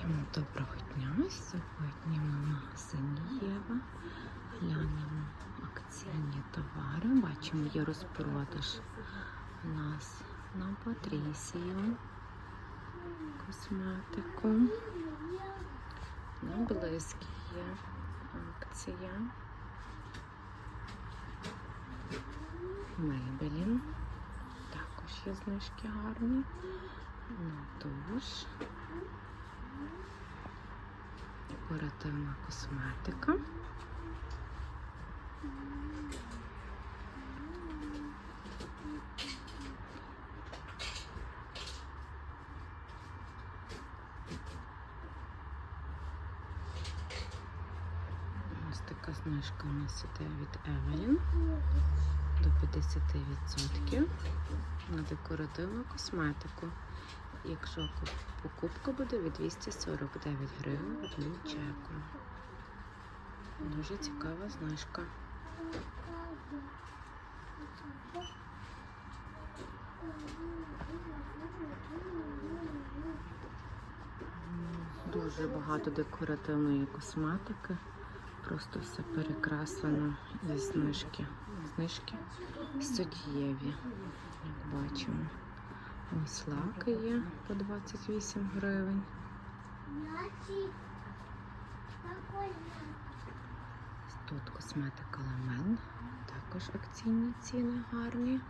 Всім доброго дня. Сьогодні ми в магазині Єва. Глянемо акційні товари. Бачимо, є розпродаж у нас на Патрісію, косметику. На близькі є акція. Мейбелін. Також є знижки гарні. На душ. Декоративна косметика. Ось така знижка у нас іде від Evelyn до 50% на декоративну косметику. Якщо покупка буде від 249 гривень в одну чеку. Дуже цікава знижка. Дуже багато декоративної косметики. Просто все перекреслено зі знижки. Знижки суттєві, як бачимо. Ось лаки є по 28 гривень. Тут косметика Ламен. Також акційні ціни гарні.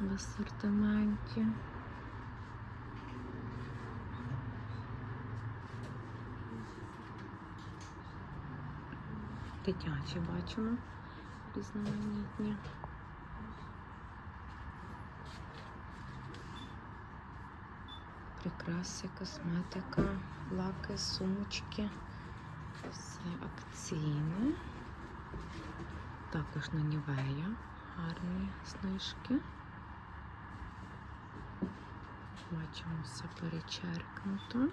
В асортименті. Дитячі бачимо різноманітні. Прикраси, косметика, лаки, сумочки. Все акційне. Також на Нівея гарні знижки. Бачимо все перечеркнуто.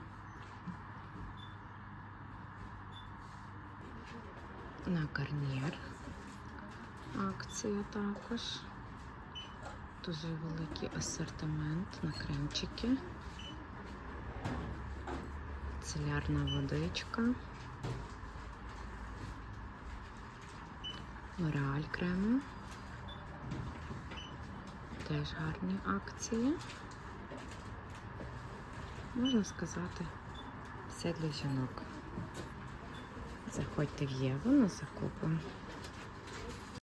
На гарнір акція також. Дуже великий асортимент на кремчики. Целярна водичка. Лореаль крему. Теж гарні акції. Можна сказати, все для жінок. Заходьте в Єву на закупи.